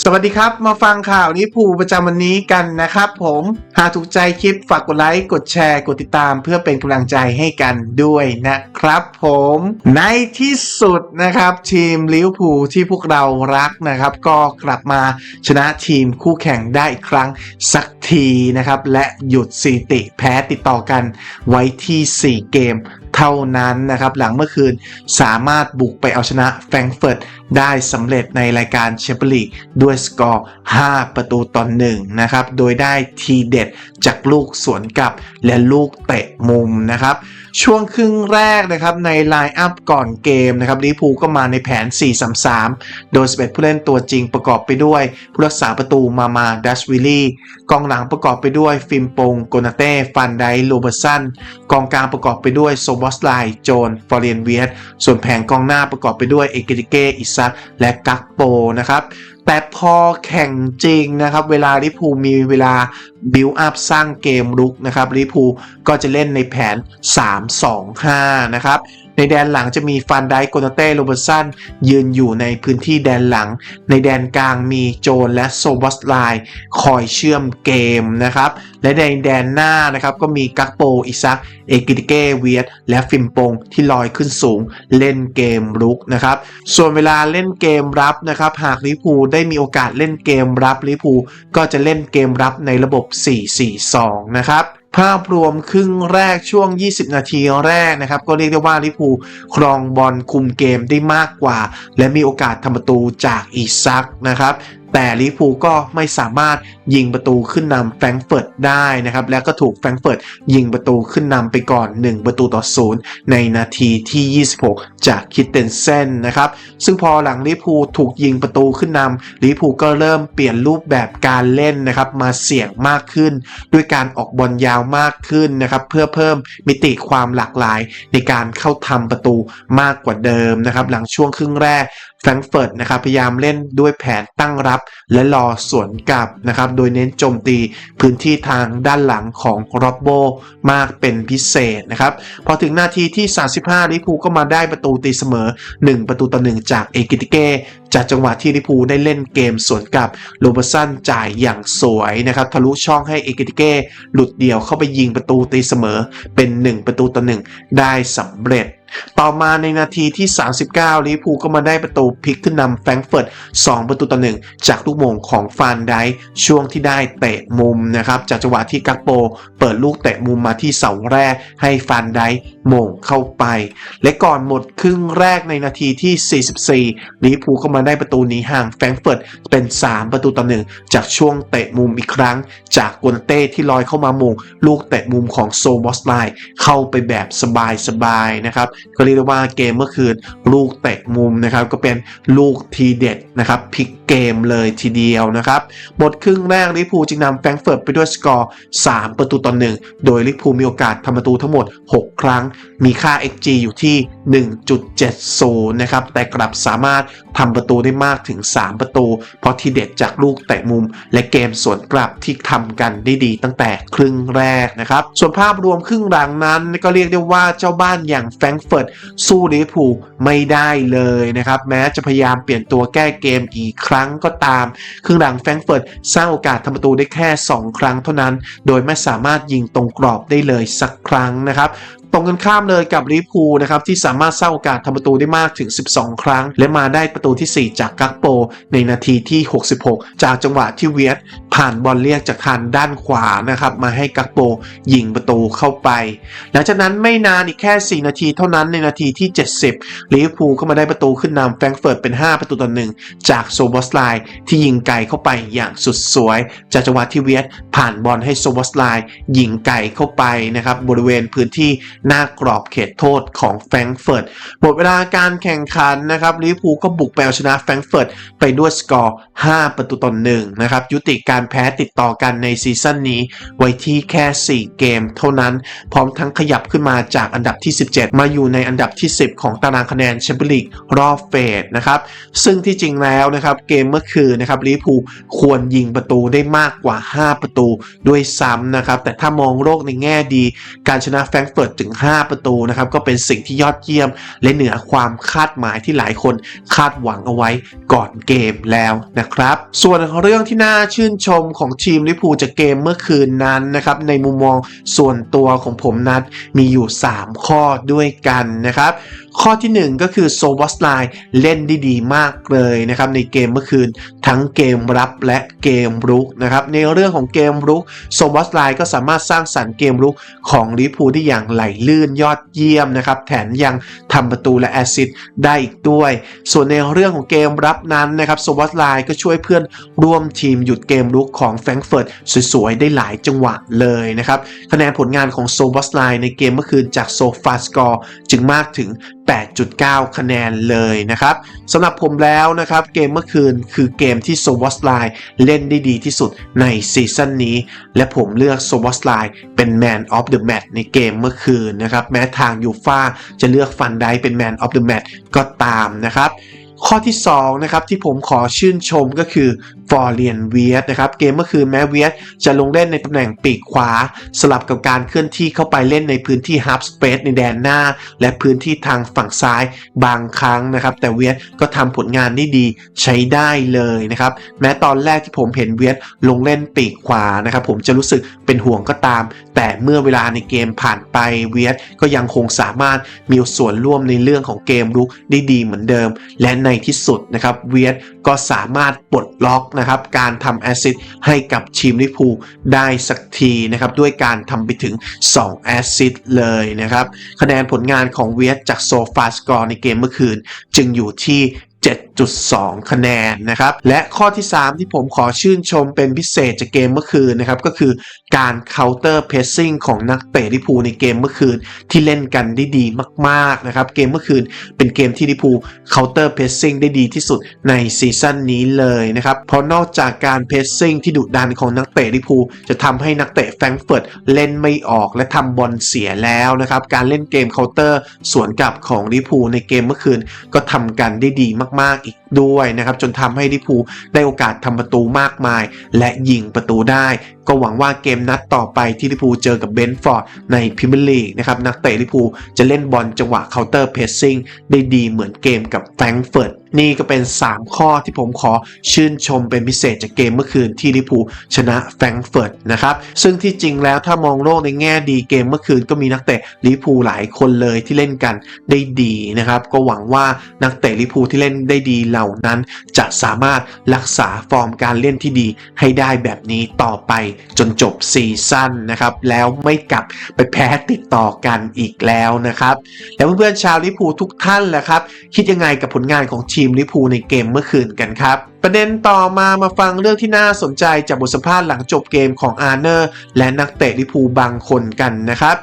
สวัสดีครับ มาฟังข่าวนี้ภูประจำวันนี้กันนะครับผม หากถูกใจคลิปฝากกดไลค์ กดแชร์ กดติดตามเพื่อเป็นกำลังใจให้กันด้วยนะครับผม ในที่สุดนะครับทีมลิเวอร์พูลที่พวกเรารักนะครับ ก็กลับมาชนะทีมคู่แข่งได้อีกครั้งสักทีนะครับ และหยุดสถิติแพ้ติดต่อกันไว้ที่ 4 เกม เท่านั้นนะครับ หลังเมื่อคืนสามารถบุกไปเอาชนะแฟรงเฟิร์ตได้สำเร็จในรายการแชมเปี้ยนลีกด้วยสกอร์ 5 ประตูต่อหนึ่งนะครับ โดยได้ทีเด็ดจากลูกสวนกลับและลูกเตะมุมนะครับ ช่วงครึ่งแรกนะครับในไลน์อัพก่อนเกมนะครับลิพูก็มาในแผน 4-3-3 โดย 11 ผู้เล่นตัวจริงประกอบไปด้วย ผู้รักษาประตูมามาดัชวิลลี่กองหลังประกอบไปด้วย ฟิมปงโกนาเต้ฟันไดโรเบอร์สันกองกลางประกอบไปด้วยโซบอสไลโจนฟอร์เรียนเวียตส่วนแผงกองหน้าประกอบไปด้วยเอเกติเกอิซักและกักโปนะครับ แต่พอแข่งจริงนะครับเวลาลิพูมีเวลาบิลอัพสร้างเกมรุกนะครับลิพูก็จะเล่นในแผน 3-2-5 นะครับ ในแดนหลังจะมีฟันไดโกนาเต้โรเบอร์สันยืนอยู่ในพื้นที่แดนหลัง ในแดนกลางมีโจนและโซบอสไลคอยเชื่อมเกมนะครับ และในแดนหน้านะครับก็มีกักโปอิซัก เอกิติเกเวียตและฟิมปงที่ลอยขึ้นสูงเล่นเกมรุกนะครับ ส่วนเวลาเล่นเกมรับนะครับหากลิพูได้มีโอกาสเล่นเกมรับลิพูก็จะเล่นเกมรับในระบบ 4-4-2 นะครับ ภาพรวมครึ่งแรกช่วง 20 นาทีแรกนะครับ ก็เรียกได้ว่าลิพูครองบอลคุมเกมได้มากกว่า และมีโอกาสทำประตูจากอีซักนะครับ แต่ลิเวอร์พูก็ไม่สามารถยิงประตูขึ้นนำแฟรงเฟิร์ตได้นะครับ และก็ถูกแฟรงเฟิร์ตยิงประตูขึ้นนำไปก่อน 1 ประตูต่อศูนย์ในนาทีที่ 26 จากคิดเตนเซนนะครับ ซึ่งพอหลังลิเวอร์พูถูกยิงประตูขึ้นนำลิเวอร์พูก็เริ่มเปลี่ยนรูปแบบการเล่นนะครับมาเสี่ยงมากขึ้น ด้วยการออกบอลยาวมากขึ้นนะครับเพื่อเพิ่มมิติความหลากหลายในการเข้าทำประตูมากกว่าเดิมนะครับหลังช่วงครึ่งแรกแฟรงเฟิร์ตนะครับพยายามเล่นด้วยแผนตั้งรับและรอสวนกลับนะครับ โดยเน้นโจมตีพื้นที่ทางด้านหลังของโรบโบมากเป็นพิเศษนะครับ พอถึงนาทีที่ 35 ลิพูก็มาได้ประตูตีเสมอ 1 ประตูต่อ 1 จากเอกิติเกจากจังหวะที่ลิพูได้เล่นเกมสวนกลับโรเบสันจ่ายอย่างสวยนะครับ ทะลุช่องให้เอกิติเกหลุดเดี่ยวเข้าไปยิงประตูตีเสมอเป็น 1 ประตูต่อ 1 ได้สำเร็จ ต่อมาในนาทีที่ 39 ลิพูก็มาได้ประตูพลิกขึ้นนำแฟรงก์เฟิร์ต2ประตูต่อ1จากลูกโมงของฟานไดช่วงที่ได้เตะมุมนะครับ จากจังหวะที่กักโป เปิดลูกเตะมุมมาที่เสาแรกให้ฟานไดโมงเข้าไป และก่อนหมดครึ่งแรกในนาทีที่ 44 ลิพูก็มาได้ประตูหนีห่างแฟรงก์เฟิร์ตเป็น 3 ประตูต่อ1จากช่วงเตะมุมอีกครั้ง จากกวนเต้ที่ลอยเข้ามามงลูกเตะมุมของโซบอสไลเข้าไปแบบสบายๆนะครับก็เรียกได้ว่าเกมเมื่อคืนลูกเตะมุมนะครับก็เป็นลูกทีเด็ดนะครับพลิก เกมเลยทีเดียวนะครับหมดครึ่งแรกลิเวอร์พูลจึงนำแฟรงเฟิร์ตไปด้วยสกอร์ 3 ประตูต่อ1โดยลิเวอร์พูลมีโอกาสทำประตูทั้งหมด 6 ครั้ง มีค่า XG อยู่ที่ 1.70 นะครับ แต่กลับสามารถทำประตูได้มากถึง 3 ประตู เพราะทีเด็ดจากลูกเตะมุม และเกมสวนกลับที่ทำกันได้ดีตั้งแต่ครึ่งแรกนะครับ ส่วนภาพรวมครึ่งหลังนั้นก็เรียกได้ว่าเจ้าบ้านอย่างแฟรงเฟิร์ตสู้ลิเวอร์พูลไม่ได้เลยนะครับ แม้จะพยายามเปลี่ยนตัวแก้เกมกี่ครั้งก็ตาม ครึ่งหลังแฟรงก์เฟิร์ตสร้างโอกาสทำประตูได้แค่ 2 ครั้งเท่านั้น โดยไม่สามารถยิงตรงกรอบได้เลยสักครั้งนะครับ ตรงกันข้ามเลยกับลิเวอร์พูลนะครับที่สามารถสร้างโอกาสทำประตูได้มากถึง 12 ครั้ง และมาได้ประตูที่ 4 จากกักโป ในนาทีที่ 66 จากจังหวะที่เวียดผ่านบอลเรียกจากทางด้านขวานะครับมาให้กักโปยิงประตูเข้าไป หลังจากนั้นไม่นานอีกแค่ 4 นาทีเท่านั้นในนาทีที่ 70ลิเวอร์พูลก็มาได้ประตูขึ้นนำแฟรงเฟิร์ตเป็น 5 ประตูต่อหนึ่งจากโซบอสไลที่ยิงไกลเข้าไปอย่างสุดสวย จากจังหวะที่เวียดผ่านบอลให้โซบอสไลยิงไกลเข้าไปนะครับบริเวณพื้นที่หน้ากรอบเขตโทษของแฟรงก์เฟิร์ตหมดเวลาการแข่งขันนะครับลิเวอร์พูลก็บุกไปเอาชนะแฟรงก์เฟิร์ตไปด้วยสกอร์ 5 ประตูต่อหนึ่งนะครับยุติการแพ้ติดต่อกันในซีซั่นนี้ไว้ที่แค่ 4 เกมเท่านั้นพร้อมทั้งขยับขึ้นมาจากอันดับที่ 17 มาอยู่ในอันดับที่ 10 ของตารางคะแนนแชมเปี้ยนลีกรอบเฟสนะครับซึ่งที่จริงแล้วนะครับเกมเมื่อคืนนะครับลิเวอร์พูลควรยิงประตูได้มากกว่า 5 ประตูด้วยซ้ำนะครับแต่ถ้ามองโลกในแง่ดี การชนะแฟรงก์เฟิร์ตถึง5 ประตูนะครับก็เป็นสิ่งที่ยอดเยี่ยม และเหนือความคาดหมายที่หลายคนคาดหวังเอาไว้ก่อนเกมแล้วนะครับ ส่วนเรื่องที่น่าชื่นชมของทีมลิพูจากเกมเมื่อคืนนั้นนะครับในมุมมองส่วนตัวของผมนั้นมีอยู่ 3 ข้อด้วยกันนะครับข้อทีหนึ่1 ก็คือโซวัสไลเล่นได้ดีมากเลยนะครับในเกมเมื่อคืนทั้งเกมรับและเกมรุกนะครับในเรื่องของเกมรุกโซวัสไลก็สามารถสร้างสรรค์เกมรุกของลิพูได้อย่างไหลลื่นยอดเยี่ยมนะครับแถมยังทำประตูและแอสซิสต์ได้อีกด้วย ส่วนในเรื่องของเกมรับนั้นนะครับโซวัสไลก็ช่วยเพื่อนร่วมทีมหยุดเกมรุกของแฟรงก์เฟิร์ตสวยๆ ได้หลายจังหวะเลยนะครับคะแนนผลงานของโซวัสไลในเกมเมื่อคืนจากโซฟาสกอร์จึงมากถึง8.9 คะแนนเลยนะครับสำหรับผมแล้วนะครับเกมเมื่อคืนคือเกมที่โซวอสไลเล่นได้ดีที่สุดในซีซั่นนี้ และผมเลือกโซวอสไลเป็น Man of the Match ในเกมเมื่อคืนนะครับ แม้ทางยูฟ่าจะเลือกฟันไดเป็น Man of the Match ก็ตามนะครับ ข้อที่2นะครับที่ผมขอชื่นชมก็คือฟอร์เรียนเวียสนะครับเกมเมื่อคืนแม้เวียสจะลงเล่นในตำแหน่งปีกขวา สลับกับการเคลื่อนที่เข้าไปเล่นในพื้นที่ฮับสเปซในแดนหน้า และพื้นที่ทางฝั่งซ้ายบางครั้งนะครับแต่เวียสก็ทำผลงานได้ดีใช้ได้เลยนะครับแม้ตอนแรกที่ผมเห็นเวียสลงเล่นปีกขวานะครับผมจะรู้สึกเป็นห่วงก็ตาม แต่เมื่อเวลาในเกมผ่านไปเวียสก็ยังคงสามารถมีส่วนร่วมในเรื่องของเกมรุกได้ดีเหมือนเดิม และในที่สุดนะครับเวียสก็สามารถปลดล็อกนะครับการทำแอสซิสให้กับทีมลิเวอร์พูลได้สักทีนะครับด้วยการทำไปถึง 2 แอสซิสเลยนะครับคะแนนผลงานของเวียสจากโซฟาสกอร์ในเกมเมื่อคืน จึงอยู่ที่ 7.2 คะแนนนะครับ และข้อที่ 3 ที่ผมขอชื่นชมเป็นพิเศษจากเกมเมื่อคืนนะครับ ก็คือการ counter pressing ของนักเตะลิพูในเกมเมื่อคืนที่เล่นกันได้ดีมากๆนะครับ เกมเมื่อคืนเป็นเกมที่ลิพูล counter pressing ได้ดีที่สุดในซีซั่นนี้เลยนะครับ เพราะนอกจากการ pressing ที่ดุดันของนักเตะลิพู จะทำให้นักเตะแฟรงเฟิร์ตเล่นไม่ออกและทำบอลเสียแล้วนะครับ การเล่นเกม counter สวนกลับของลิพูในเกมเมื่อคืนก็ทำกันได้ดีมากๆอีกด้วยนะครับจนทำให้ลิพูได้โอกาสทำประตูมากมาย และยิงประตูได้ ก็หวังว่าเกมนัดต่อไปที่ลิพูเจอกับเบนฟอร์ดในพรีเมียร์ลีกนะครับนักเตะลิพูจะเล่นบอลจังหวะเคาน์เตอร์เพรสซิ่งได้ดีเหมือนเกมกับแฟรงก์เฟิร์ต นี่ก็เป็น 3 ข้อที่ผมขอชื่นชมเป็นพิเศษจากเกมเมื่อคืนที่ลิเวอร์พูชนะแฟรงก์เฟิร์ตนะครับ ซึ่งที่จริงแล้วถ้ามองโลกในแง่ดีเกมเมื่อคืนก็มีนักเตะลิเวอร์พูหลายคนเลยที่เล่นกันได้ดีนะครับ ก็หวังว่านักเตะลิเวอร์พูที่เล่นได้ดีเหล่านั้น จะสามารถรักษาฟอร์มการเล่นที่ดีให้ได้แบบนี้ต่อไปจนจบซีซั่นนะครับ แล้วไม่กลับไปแพ้ติดต่อกันอีกแล้วนะครับแล้วเพื่อนๆชาวลิเวอร์พูทุกท่านแหละครับคิดยังไงกับผลงานของทีีมลิพูในเกมเมื่อคืนกันครับ ประเด็นต่อมามาฟังเรื่องที่น่าสนใจจากบทสัมภาษณ์หลังจบเกมของอาร์เนอร์และนักเตะลิพูบางคนกันนะครับ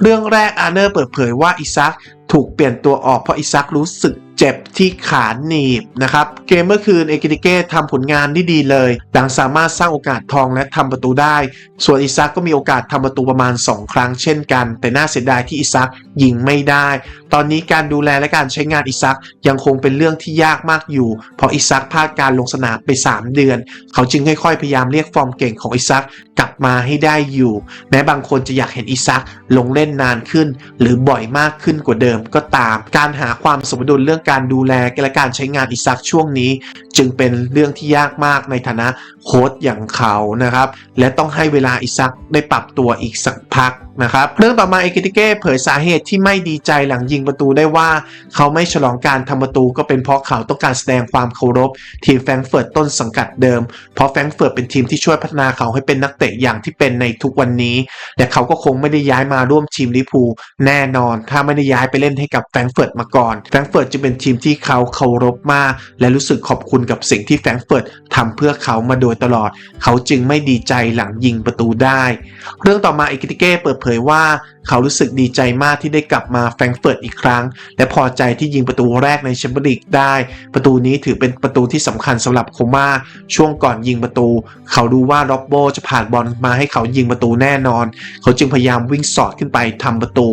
เรื่องแรกอาร์เนอร์เปิดเผยว่าอิซักถูกเปลี่ยนตัวออกเพราะอิซักรู้สึก เจ็บที่ขาหนีบนะครับ เกมเมื่อคืนเอกิติเก้ทำผลงานได้ดีเลยดังสามารถสร้างโอกาสทองและทำประตูได้ ส่วนอิซักก็มีโอกาสทำประตูประมาณ 2 ครั้งเช่นกัน แต่น่าเสียดายที่อิซักยิงไม่ได้ ตอนนี้การดูแลและการใช้งานอิซักยังคงเป็นเรื่องที่ยากมากอยู่ เพราะอิซักพลาดการลงสนามไป 3 เดือน เขาจึงค่อยๆพยายามเรียกฟอร์มเก่งของอิซักกลับมาให้ได้อยู่ แม้บางคนจะอยากเห็นอิซักลงเล่นนานขึ้น หรือบ่อยมากขึ้นกว่าเดิมก็ตาม การหาความสมดุลเรื่องการดูแลและการใช้งานอิซักช่วงนี้ จึงเป็นเรื่องที่ยากมากในฐานะโค้ชอย่างเขานะครับ และต้องให้เวลาอิซักได้ปรับตัวอีกสักพัก นะครับเรื่องต่อมาเอกิติเก้เผยสาเหตุที่ไม่ดีใจหลังยิงประตูได้ว่าเขาไม่ฉลองการทำประตูก็เป็นเพราะเขาต้องการแสดงความเคารพ ทีมแฟรงก์เฟิร์ตต้นสังกัดเดิม เพราะแฟรงก์เฟิร์ตเป็นทีมที่ช่วยพัฒนาเขาให้เป็นนักเตะอย่างที่เป็นในทุกวันนี้ และเขาก็คงไม่ได้ย้ายมาร่วมทีมลิพูแน่นอน ถ้าไม่ได้ย้ายไปเล่นให้กับแฟรงก์เฟิร์ตมาก่อนแฟรงก์เฟิร์ตจะเป็นทีมที่เขาเคารพมาก และรู้สึกขอบคุณกับสิ่งที่แฟรงก์เฟิร์ตทำเพื่อเขามาโดยตลอด เขาจึงไม่ดีใจหลังยิงประตูได้ เรื่องต่อมาเอกิติเก้เปิดเผยว่าเขารู้สึกดีใจมากที่ได้กลับมาแฟรงเฟิร์ตอีกครั้ง และพอใจที่ยิงประตูแรกในแชมเปี้ยนลีกได้ ประตูนี้ถือเป็นประตูที่สำคัญสำหรับโคม่าช่วงก่อนยิงประตู เขารู้ว่าล็อบโบจะผ่านบอลมาให้เขายิงประตูแน่นอน เขาจึงพยายามวิ่งสอดขึ้นไปทำประตู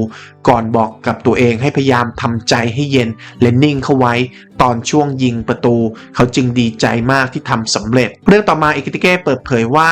ก่อนบอกกับตัวเองให้พยายามทำใจให้เย็นและนิ่งเข้าไว้ตอนช่วงยิงประตู เขาจึงดีใจมากที่ทำสำเร็จ เรื่องต่อมาเอกิติเก้เปิดเผยว่า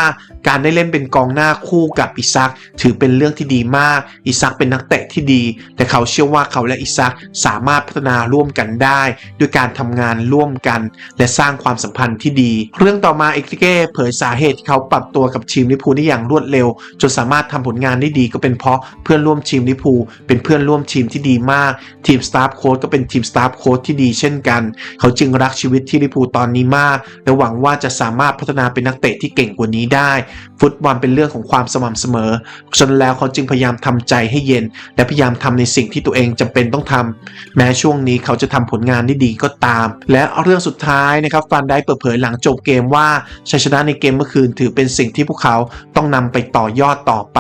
การได้เล่นเป็นกองหน้าคู่กับอิซักถือเป็นเรื่องที่ดีมาก อิซักเป็นนักเตะที่ดี แต่เขาเชื่อว่าเขาและอิซักสามารถพัฒนาร่วมกันได้ ด้วยการทำงานร่วมกัน และสร้างความสัมพันธ์ที่ดี เรื่องต่อมาเอกิติเก้เผยสาเหตุที่เขาปรับตัวกับทีมลิพูได้อย่างรวดเร็ว จนสามารถทำผลงานได้ดีก็เป็นเพราะเพื่อนร่วมทีมลิพูเป็นเพื่อนร่วมทีมที่ดีมาก ทีมสตาฟโค้ชก็เป็นทีมสตาฟโค้ชที่ดีเช่นกันเขาจึงรักชีวิตที่ลิเวอร์พูตอนนี้มากและหวังว่าจะสามารถพัฒนาเป็นนักเตะที่เก่งกว่านี้ได้ ฟุตบอลเป็นเรื่องของความสม่ำเสมอฉะนั้นแล้วเขาจึงพยายามทำใจให้เย็น และพยายามทำในสิ่งที่ตัวเองจำเป็นต้องทำแม้ช่วงนี้เขาจะทำผลงานได้ดีก็ตาม และเรื่องสุดท้ายนะครับฟันได้เปิดเผยหลังจบเกมว่าชัยชนะในเกมเมื่อคืนถือเป็นสิ่งที่พวกเขาต้องนำไปต่อยอดต่อไป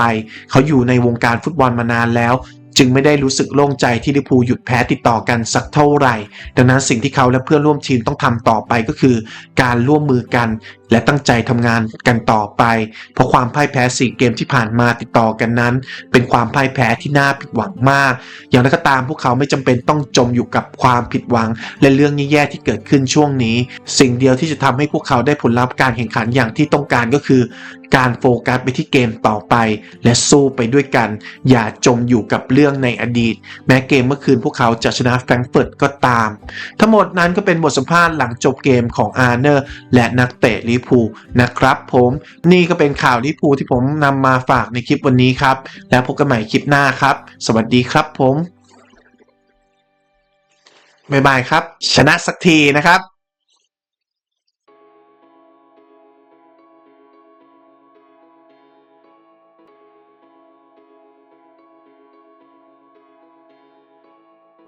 เขาอยู่ในวงการฟุตบอลมานานแล้ว จึงไม่ได้รู้สึกโล่งใจที่ลิเวอร์พูลหยุดแพ้ติดต่อกันสักเท่าไหร่ ดังนั้นสิ่งที่เขาและเพื่อนร่วมทีมต้องทำต่อไปก็คือ การร่วมมือกัน และตั้งใจทำงานกันต่อไป เพราะความพ่ายแพ้4เกมที่ผ่านมาติดต่อกันนั้น เป็นความพ่ายแพ้ที่น่าผิดหวังมาก อย่างไรก็ตามพวกเขาไม่จำเป็นต้องจมอยู่กับความผิดหวัง และเรื่องแย่ๆที่เกิดขึ้นช่วงนี้ สิ่งเดียวที่จะทำให้พวกเขาได้ผลลัพธ์การแข่งขันอย่างที่ต้องการก็คือ การโฟกัสไปที่เกมต่อไป และสู้ไปด้วยกัน อย่าจมอยู่กับเรื่องในอดีต แม้เกมเมื่อคืนพวกเขาจะชนะแฟรงก์เฟิร์ตก็ตาม ทั้งหมดนั้นก็เป็นบทสัมภาษณ์หลังจบเกมของอาร์เนอร์และนักเตะลิเวอร์พูลนะครับผมนี่ก็เป็นข่าวลิพูที่ผมนำมาฝากในคลิปวันนี้ครับ แล้วพบกันใหม่คลิปหน้าครับ สวัสดีครับผมบ๊ายบายครับ ชนะสักทีนะครับ